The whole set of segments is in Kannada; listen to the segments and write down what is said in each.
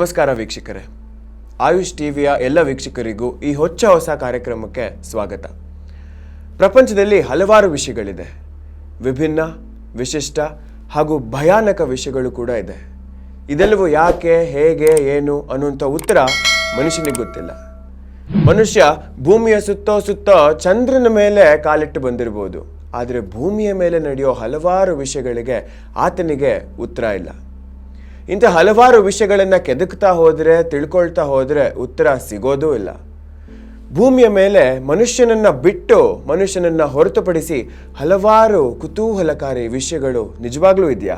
ನಮಸ್ಕಾರ ವೀಕ್ಷಕರೇ. ಆಯುಷ್ ಟಿವಿಯ ಎಲ್ಲ ವೀಕ್ಷಕರಿಗೂ ಈ ಹೊಚ್ಚ ಹೊಸ ಕಾರ್ಯಕ್ರಮಕ್ಕೆ ಸ್ವಾಗತ. ಪ್ರಪಂಚದಲ್ಲಿ ಹಲವಾರು ವಿಷಯಗಳಿದೆ. ವಿಭಿನ್ನ, ವಿಶಿಷ್ಟ ಹಾಗೂ ಭಯಾನಕ ವಿಷಯಗಳು ಕೂಡ ಇದೆ. ಇದೆಲ್ಲವೂ ಯಾಕೆ, ಹೇಗೆ, ಏನು ಅನ್ನುವಂಥ ಉತ್ತರ ಮನುಷ್ಯನಿಗೆ ಗೊತ್ತಿಲ್ಲ. ಮನುಷ್ಯ ಭೂಮಿಯ ಸುತ್ತೋ ಸುತ್ತೋ ಚಂದ್ರನ ಮೇಲೆ ಕಾಲಿಟ್ಟು ಬಂದಿರಬಹುದು. ಆದರೆ ಭೂಮಿಯ ಮೇಲೆ ನಡೆಯೋ ಹಲವಾರು ವಿಷಯಗಳಿಗೆ ಆತನಿಗೆ ಉತ್ತರ ಇಲ್ಲ. ಇಂಥ ಹಲವಾರು ವಿಷಯಗಳನ್ನು ಕೆದಕ್ತಾ ಹೋದರೆ, ತಿಳ್ಕೊಳ್ತಾ ಹೋದರೆ ಉತ್ತರ ಸಿಗೋದೂ ಇಲ್ಲ. ಭೂಮಿಯ ಮೇಲೆ ಮನುಷ್ಯನನ್ನು ಬಿಟ್ಟು ಮನುಷ್ಯನನ್ನು ಹೊರತುಪಡಿಸಿ ಹಲವಾರು ಕುತೂಹಲಕಾರಿ ವಿಷಯಗಳು ನಿಜವಾಗ್ಲೂ ಇದೆಯಾ?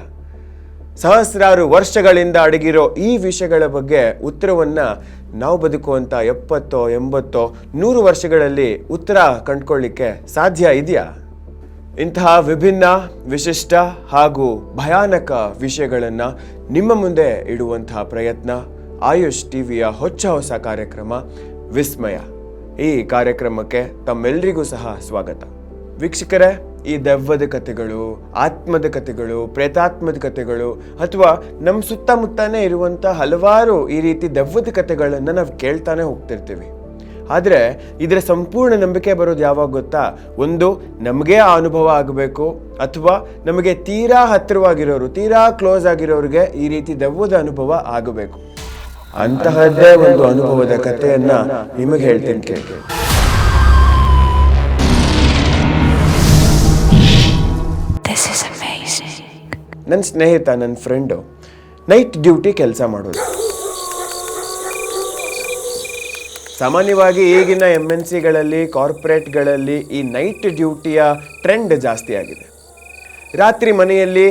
ಸಹಸ್ರಾರು ವರ್ಷಗಳಿಂದ ಅಡಗಿರೋ ಈ ವಿಷಯಗಳ ಬಗ್ಗೆ ಉತ್ತರವನ್ನು ನಾವು ಬದುಕುವಂಥ ಎಪ್ಪತ್ತೋ, ಎಂಬತ್ತೋ, ನೂರು ವರ್ಷಗಳಲ್ಲಿ ಉತ್ತರ ಕಂಡುಕೊಳ್ಳಿಕ್ಕೆ ಸಾಧ್ಯ ಇದೆಯಾ? ಇಂತಹ ವಿಭಿನ್ನ, ವಿಶಿಷ್ಟ ಹಾಗೂ ಭಯಾನಕ ವಿಷಯಗಳನ್ನು ನಿಮ್ಮ ಮುಂದೆ ಇಡುವಂತಹ ಪ್ರಯತ್ನ, ಆಯುಷ್ ಟಿವಿಯ ಹೊಚ್ಚ ಹೊಸ ಕಾರ್ಯಕ್ರಮ ವಿಸ್ಮಯ. ಈ ಕಾರ್ಯಕ್ರಮಕ್ಕೆ ತಮ್ಮೆಲ್ಲರಿಗೂ ಸಹ ಸ್ವಾಗತ. ವೀಕ್ಷಕರೇ, ಈ ದೆವ್ವದ ಕಥೆಗಳು, ಆತ್ಮದ ಕಥೆಗಳು, ಪ್ರೇತಾತ್ಮದ ಕಥೆಗಳು ಅಥವಾ ನಮ್ಮ ಸುತ್ತಮುತ್ತಾನೇ ಇರುವಂಥ ಹಲವಾರು ಈ ರೀತಿ ದೆವ್ವದ ಕಥೆಗಳನ್ನು ನಾವು ಕೇಳ್ತಾನೆ ಹೋಗ್ತಿರ್ತೀವಿ. ಆದರೆ ಇದರ ಸಂಪೂರ್ಣ ನಂಬಿಕೆ ಬರೋದು ಯಾವಾಗ ಗೊತ್ತಾ? ಒಂದು ನಮಗೆ ಆ ಅನುಭವ ಆಗಬೇಕು ಅಥವಾ ನಮಗೆ ತೀರಾ ಹತ್ತಿರವಾಗಿರೋರು ತೀರಾ ಕ್ಲೋಸ್ ಆಗಿರೋರಿಗೆ ಈ ರೀತಿ ದೆವ್ವದ ಅನುಭವ ಆಗಬೇಕು. ಅಂತಹದ್ದೇ ಒಂದು ಅನುಭವದ ಕಥೆಯನ್ನ ನಿಮಗೆ ಹೇಳ್ತೀನಿ ಕೇಳಿ. ನನ್ನ ಸ್ನೇಹಿತ ನನ್ನ ಫ್ರೆಂಡು ನೈಟ್ ಡ್ಯೂಟಿ ಕೆಲಸ ಮಾಡೋದು. ಸಾಮಾನ್ಯವಾಗಿ ಈಗಿನ ಎಂ ಎನ್ ಸಿಗಳಲ್ಲಿ ಕಾರ್ಪೊರೇಟ್ಗಳಲ್ಲಿ ಈ ನೈಟ್ ಡ್ಯೂಟಿಯ ಟ್ರೆಂಡ್ ಜಾಸ್ತಿ ಆಗಿದೆ. ರಾತ್ರಿ ಮನೆಯಲ್ಲಿ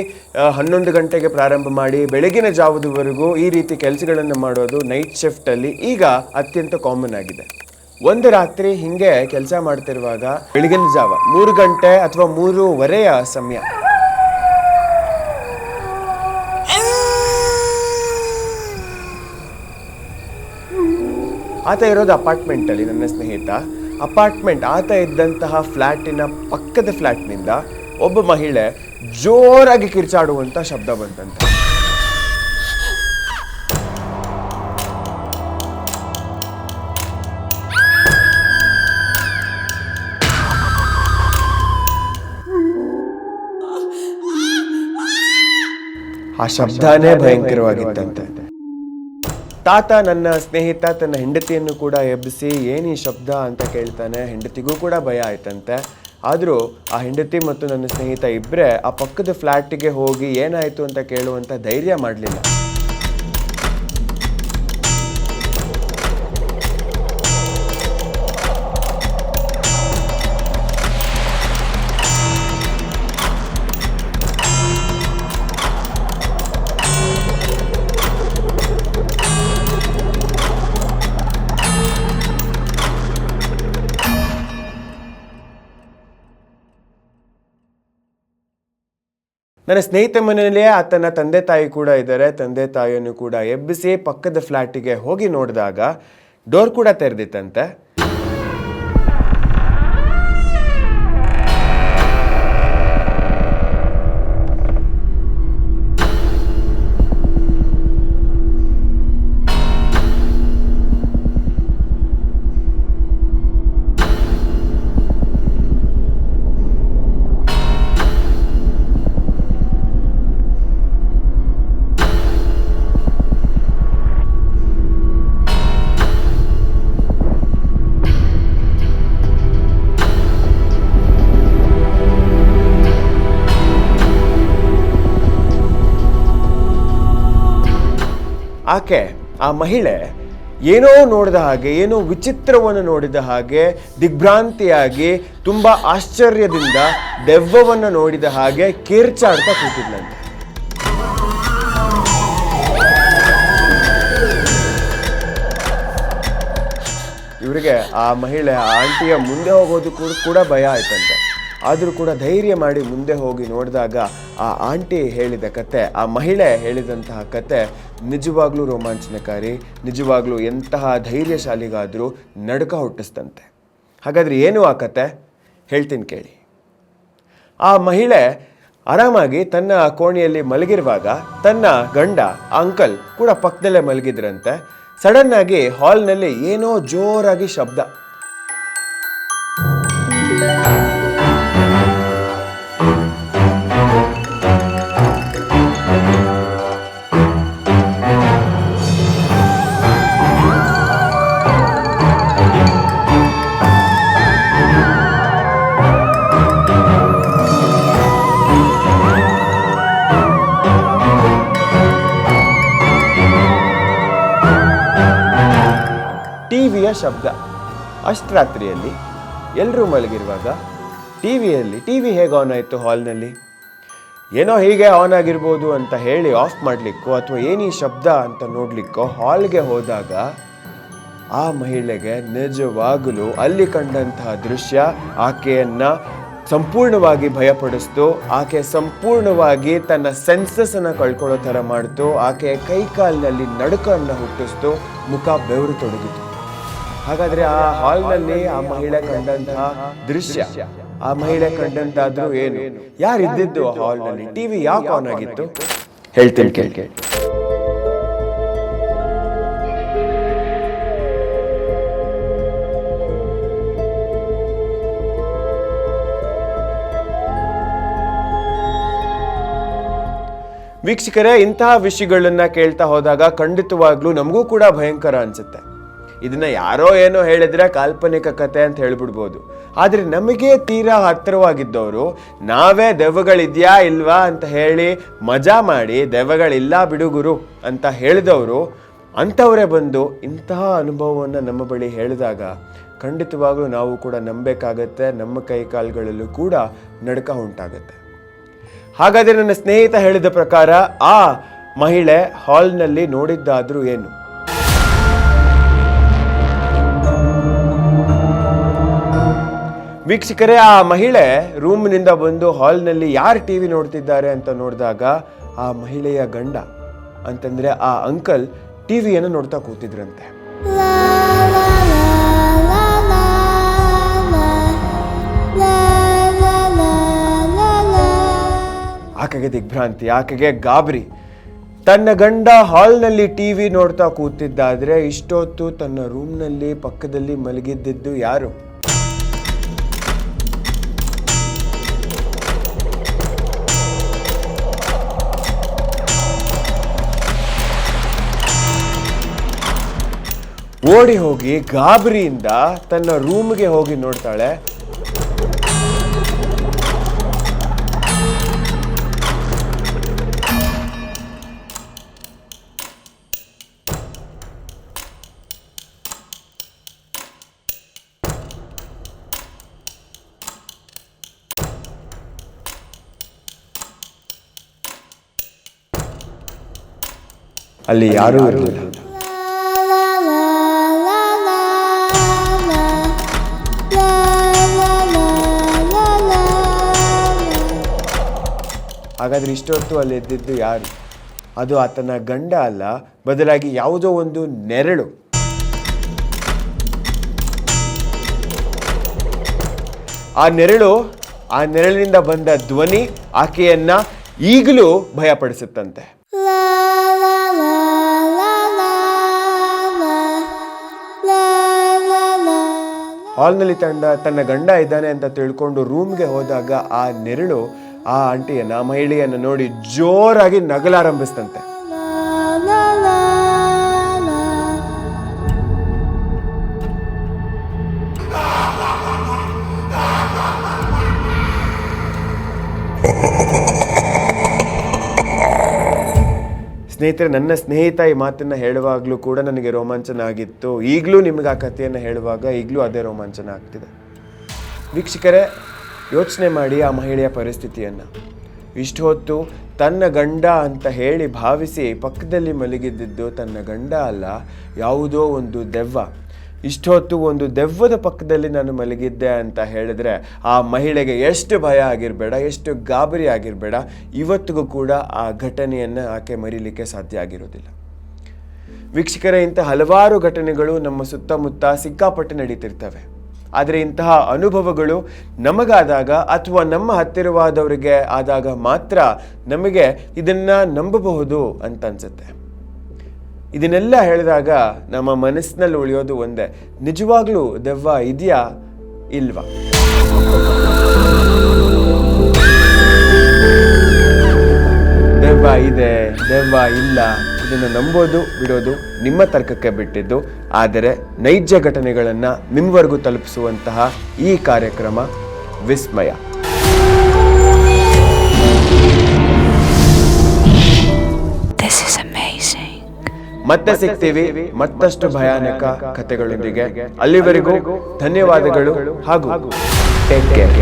ಹನ್ನೊಂದು ಗಂಟೆಗೆ ಪ್ರಾರಂಭ ಮಾಡಿ ಬೆಳಗಿನ ಜಾವದವರೆಗೂ ಈ ರೀತಿ ಕೆಲಸಗಳನ್ನು ಮಾಡೋದು ನೈಟ್ ಶಿಫ್ಟಲ್ಲಿ ಈಗ ಅತ್ಯಂತ ಕಾಮನ್ ಆಗಿದೆ. ಒಂದು ರಾತ್ರಿ ಹಿಂಗೆ ಕೆಲಸ ಮಾಡ್ತಿರುವಾಗ ಬೆಳಗಿನ ಜಾವ, ಮೂರು ಗಂಟೆ ಅಥವಾ ಮೂರುವರೆಯ ಸಮಯ. ಆತ ಇರೋದು ಅಪಾರ್ಟ್ಮೆಂಟಲ್ಲಿ ನನ್ನ ಸ್ನೇಹಿತ. ಅಪಾರ್ಟ್ಮೆಂಟ್ ಆತ ಇದ್ದಂತಹ ಫ್ಲ್ಯಾಟಿನ ಪಕ್ಕದ ಫ್ಲ್ಯಾಟ್ನಿಂದ ಒಬ್ಬ ಮಹಿಳೆ ಜೋರಾಗಿ ಕಿರ್ಚಾಡುವಂಥ ಶಬ್ದ ಬಂತಂತೆ. ಆ ಶಬ್ದನೇ ಭಯಂಕರವಾಗಿತ್ತಂತೆ. ತಾತ ನನ್ನ ಸ್ನೇಹಿತ ತನ್ನ ಹೆಂಡತಿಯನ್ನು ಕೂಡ ಎಬ್ಬಿಸಿ, ಏನು ಈ ಶಬ್ದ? ಅಂತ ಕೇಳ್ತಾನೆ. ಹೆಂಡತಿಗೂ ಕೂಡ ಭಯ ಆಯ್ತಂತೆ. ಆದರೂ ಆ ಹೆಂಡತಿ ಮತ್ತು ನನ್ನ ಸ್ನೇಹಿತ ಇಬ್ಬರೇ ಆ ಪಕ್ಕದ ಫ್ಲ್ಯಾಟಿಗೆ ಹೋಗಿ ಏನಾಯಿತು ಅಂತ ಕೇಳುವಂಥ ಧೈರ್ಯ ಮಾಡಲಿಲ್ಲ. ನನ್ನ ಸ್ನೇಹಿತ ಮನೆಯಲ್ಲೇ ಆತನ ತಂದೆ ತಾಯಿ ಕೂಡ ಇದ್ದಾರೆ. ತಂದೆ ತಾಯಿಯನ್ನು ಕೂಡ ಎಬ್ಬಿಸಿ ಪಕ್ಕದ ಫ್ಲ್ಯಾಟಿಗೆ ಹೋಗಿ ನೋಡಿದಾಗ ಡೋರ್ ಕೂಡ ತೆರೆದಿತ್ತಂತೆ. ಆಕೆ, ಆ ಮಹಿಳೆ ಏನೋ ನೋಡಿದ ಹಾಗೆ, ಏನೋ ವಿಚಿತ್ರವನ್ನು ನೋಡಿದ ಹಾಗೆ, ದಿಗ್ಭ್ರಾಂತಿಯಾಗಿ, ತುಂಬ ಆಶ್ಚರ್ಯದಿಂದ ದೆವ್ವವನ್ನು ನೋಡಿದ ಹಾಗೆ ಕಿರ್ಚಾಡ್ತಾ ಕೂತಿದ್ಲಂತೆ. ಇವರಿಗೆ ಆ ಮಹಿಳೆ, ಆ ಆಂಟಿಯ ಮುಂದೆ ಹೋಗೋದು ಕೂಡ ಕೂಡ ಭಯ ಆಯ್ತಂತೆ. ಆದರೂ ಕೂಡ ಧೈರ್ಯ ಮಾಡಿ ಮುಂದೆ ಹೋಗಿ ನೋಡಿದಾಗ ಆ ಆಂಟಿ ಹೇಳಿದ ಕತೆ, ಆ ಮಹಿಳೆ ಹೇಳಿದಂತಹ ಕತೆ ನಿಜವಾಗ್ಲೂ ರೋಮಾಂಚನಕಾರಿ, ನಿಜವಾಗ್ಲೂ ಎಂತಹ ಧೈರ್ಯಶಾಲಿಗಾದರೂ ನಡುಕ ಹುಟ್ಟಿಸ್ತಂತೆ ಹಾಗಾದ್ರೆ ಏನು ಆ ಕತೆ? ಹೇಳ್ತೀನಿ ಕೇಳಿ. ಆ ಮಹಿಳೆ ಆರಾಮಾಗಿ ತನ್ನ ಕೋಣೆಯಲ್ಲಿ ಮಲಗಿರುವಾಗ ತನ್ನ ಗಂಡ, ಅಂಕಲ್ ಕೂಡ ಪಕ್ಕದಲ್ಲೇ ಮಲಗಿದ್ರಂತೆ. ಸಡನ್ ಆಗಿ ಹಾಲ್ನಲ್ಲಿ ಏನೋ ಜೋರಾಗಿ ಶಬ್ದ. ಶಬ್ದ. ರಾತ್ರಿಯಲ್ಲಿ ಎಲ್ಲರೂ ಮಲಗಿರುವಾಗ ಟಿವಿಯಲ್ಲಿ ಟಿ ವಿ ಹೇಗೆ ಆನ್ ಆಯಿತು ಹಾಲ್ನಲ್ಲಿ ಏನೋ ಹೀಗೆ ಆನ್ ಆಗಿರ್ಬೋದು ಅಂತ ಹೇಳಿ ಆಫ್ ಮಾಡಲಿಕ್ಕೋ ಅಥವಾ ಏನೀ ಶಬ್ದ ಅಂತ ನೋಡಲಿಕ್ಕೋ ಹಾಲ್ಗೆ ಹೋದಾಗ ಆ ಮಹಿಳೆಗೆ ನಿಜವಾಗಲೂ ಅಲ್ಲಿ ಕಂಡಂತಹ ದೃಶ್ಯ ಆಕೆಯನ್ನು ಸಂಪೂರ್ಣವಾಗಿ ಭಯಪಡಿಸ್ತು. ಆಕೆ ಸಂಪೂರ್ಣವಾಗಿ ತನ್ನ ಸೆನ್ಸಸ್ಸನ್ನು ಕಳ್ಕೊಳ್ಳೋ ಥರ ಮಾಡ್ತು. ಆಕೆಯ ಕೈ ಕಾಲಿನಲ್ಲಿ ನಡುಕನ್ನ ಹುಟ್ಟಿಸ್ತು. ಮುಖ ಬೆವರು ತೊಡಗಿತು. ಹಾಗಾದ್ರೆ ಆ ಹಾಲ್ನಲ್ಲಿ ಆ ಮಹಿಳೆ ಕಂಡಂತಹ ದೃಶ್ಯ, ಆ ಮಹಿಳೆ ಕಂಡಂತಾದ್ರೂ ಏನು? ಯಾರಿದ್ದಿದ್ದು ಆ ಹಾಲ್ನಲ್ಲಿ? ಟಿವಿ ಯಾಕೆ ಆನ್ ಆಗಿತ್ತು? ಹೇಳ್ತೀನಿ, ಕೇಳಿ. ವೀಕ್ಷಕರೇ, ಇಂತಹ ವಿಷಯಗಳನ್ನ ಕೇಳ್ತಾ ಹೋದಾಗ ಖಂಡಿತವಾಗ್ಲೂ ನಮಗೂ ಕೂಡ ಭಯಂಕರ ಅನ್ಸುತ್ತೆ. ಇದನ್ನ ಯಾರೋ ಏನೋ ಹೇಳಿದ್ರೆ ಕಾಲ್ಪನಿಕ ಕತೆ ಅಂತ ಹೇಳ್ಬಿಡ್ಬೋದು. ಆದ್ರೆ ನಮಗೆ ತೀರಾ ಹತ್ತಿರವಾಗಿದ್ದವರು, ನಾವೇ ದೆವ್ವಗಳಿದ್ಯಾ ಇಲ್ವಾ ಅಂತ ಹೇಳಿ ಮಜಾ ಮಾಡಿ ದೆವ್ವಗಳಿಲ್ಲ ಬಿಡುಗುರು ಅಂತ ಹೇಳಿದವರು, ಅಂಥವರೇ ಬಂದು ಇಂತಹ ಅನುಭವವನ್ನು ನಮ್ಮ ಬಳಿ ಹೇಳಿದಾಗ ಖಂಡಿತವಾಗ್ಲೂ ನಾವು ಕೂಡ ನಂಬೇಕಾಗತ್ತೆ ನಮ್ಮ ಕೈ ಕಾಲುಗಳಲ್ಲೂ ಕೂಡ ನಡುಕ ಉಂಟಾಗತ್ತೆ. ಹಾಗಾದರೆ ನನ್ನ ಸ್ನೇಹಿತ ಹೇಳಿದ ಪ್ರಕಾರ ಆ ಮಹಿಳೆ ಹಾಲ್ನಲ್ಲಿ ನೋಡಿದ್ದಾದರೂ ಏನು? ವೀಕ್ಷಕರೇ, ಆ ಮಹಿಳೆ ರೂಮ್ನಿಂದ ಬಂದು ಹಾಲ್ನಲ್ಲಿ ಯಾರು ಟಿ ವಿ ನೋಡ್ತಿದ್ದಾರೆ ಅಂತ ನೋಡಿದಾಗ ಆ ಮಹಿಳೆಯ ಗಂಡ ಅಂತಂದರೆ ಆ ಅಂಕಲ್ ಟಿವಿಯನ್ನು ನೋಡ್ತಾ ಕೂತಿದ್ರಂತೆ. ಆಕೆಗೆ ದಿಗ್ಭ್ರಾಂತಿ, ಆಕೆಗೆ ಗಾಬರಿ. ತನ್ನ ಗಂಡ ಹಾಲ್ನಲ್ಲಿ ಟಿ ವಿ ನೋಡ್ತಾ ಕೂತಿದ್ದಾದರೆ ಇಷ್ಟೊತ್ತು ತನ್ನ ರೂಮ್ನಲ್ಲಿ ಪಕ್ಕದಲ್ಲಿ ಮಲಗಿದ್ದಿದ್ದು ಯಾರು? ಓಡಿ ಹೋಗಿ ಗಾಬರಿಯಿಂದ ತನ್ನ ರೂಮ್ಗೆ ಹೋಗಿ ನೋಡ್ತಾಳೆ. ಅಲ್ಲಿ ಯಾರೂ ಇರಲಿಲ್ಲ. ಹಾಗಾದ್ರೆ ಇಷ್ಟೊತ್ತು ಅಲ್ಲಿ ಎದ್ದಿದ್ದು ಯಾರು? ಅದು ಆತನ ಗಂಡ ಅಲ್ಲ ಬದಲಾಗಿ ಯಾವುದೋ ಒಂದು ನೆರಳು. ಆ ನೆರಳು ಆ ನೆರಳಿನಿಂದ ಬಂದ ಧ್ವನಿ ಆಕೆಯನ್ನ ಈಗಲೂ ಭಯಪಡಿಸುತ್ತಂತೆ. ಹಾಲ್ನಲ್ಲಿ ತಂಡ ತನ್ನ ಗಂಡ ಇದ್ದಾನೆ ಅಂತ ತಿಳ್ಕೊಂಡು ರೂಮ್ಗೆ ಹೋದಾಗ ಆ ನೆರಳು ಆ ಆಂಟಿಯನ್ನು ಆ ಮಹಿಳೆಯನ್ನು ನೋಡಿ ಜೋರಾಗಿ ನಗಲಾರಂಭಿಸ್ತಂತೆ ಸ್ನೇಹಿತರೆ, ನನ್ನ ಸ್ನೇಹಿತ ಈ ಮಾತನ್ನು ಹೇಳುವಾಗಲೂ ಕೂಡ ನನಗೆ ರೋಮಾಂಚನ ಆಗಿತ್ತು. ಈಗಲೂ ನಿಮಗೆ ಆ ಕಥೆಯನ್ನು ಹೇಳುವಾಗ ಈಗಲೂ ಅದೇ ರೋಮಾಂಚನ ಆಗ್ತಿದೆ. ವೀಕ್ಷಕರೇ ಯೋಚನೆ ಮಾಡಿ ಆ ಮಹಿಳೆಯ ಪರಿಸ್ಥಿತಿಯನ್ನು. ಇಷ್ಟು ಹೊತ್ತು ತನ್ನ ಗಂಡ ಅಂತ ಹೇಳಿ ಭಾವಿಸಿ ಪಕ್ಕದಲ್ಲಿ ಮಲಗಿದ್ದಿದ್ದು ತನ್ನ ಗಂಡ ಅಲ್ಲ, ಯಾವುದೋ ಒಂದು ದೆವ್ವ. ಇಷ್ಟೊತ್ತು ಒಂದು ದೆವ್ವದ ಪಕ್ಕದಲ್ಲಿ ನಾನು ಮಲಗಿದ್ದೆ ಅಂತ ಹೇಳಿದ್ರೆ ಆ ಮಹಿಳೆಗೆ ಎಷ್ಟು ಭಯ ಆಗಿರಬೇಡ, ಎಷ್ಟು ಗಾಬರಿ ಆಗಿರಬೇಡ, ಇವತ್ತಿಗೂ ಕೂಡ ಆ ಘಟನೆಯನ್ನು ಆಕೆ ಮರೀಲಿಕ್ಕೆ ಸಾಧ್ಯ ಆಗಿರೋದಿಲ್ಲ. ವೀಕ್ಷಕರ, ಇಂಥ ಹಲವಾರು ಘಟನೆಗಳು ನಮ್ಮ ಸುತ್ತಮುತ್ತ ಸಿಕ್ಕಾಪಟ್ಟೆ ನಡೀತಿರ್ತವೆ. ಆದರೆ ಇಂತಹ ಅನುಭವಗಳು ನಮಗಾದಾಗ ಅಥವಾ ನಮ್ಮ ಹತ್ತಿರವಾದವರಿಗೆ ಆದಾಗ ಮಾತ್ರ ನಮಗೆ ಇದನ್ನ ನಂಬಬಹುದು ಅಂತ ಅನ್ಸುತ್ತೆ. ಇದನ್ನೆಲ್ಲ ಹೇಳಿದಾಗ ನಮ್ಮ ಮನಸ್ಸಿನಲ್ಲಿ ಉಳಿಯೋದು ಒಂದೇ. ನಿಜವಾಗ್ಲೂ ದೆವ್ವ ಇದೆಯಾ? ಇಲ್ವಾ? ದೆವ್ವ ಇದೆ, ದೆವ್ವ ಇಲ್ಲ. ಇದನ್ನು ನಂಬೋದು ಬಿಡೋದು ನಿಮ್ಮ ತರ್ಕಕ್ಕೆ ಬಿಟ್ಟಿದ್ದು. ಆದರೆ ನೈಜ ಘಟನೆಗಳನ್ನು ನಿಮ್ಮವರೆಗೂ ತಲುಪಿಸುವಂತಹ ಈ ಕಾರ್ಯಕ್ರಮ ವಿಸ್ಮಯ. This is amazing. ಮತ್ತೆ ಸಿಗ್ತೀವಿ ಮತ್ತಷ್ಟು ಭಯಾನಕ ಕಥೆಗಳೊಂದಿಗೆ. ಅಲ್ಲಿವರೆಗೂ ಧನ್ಯವಾದಗಳು ಹಾಗೂ ಟೇಕ್ ಕೇರ್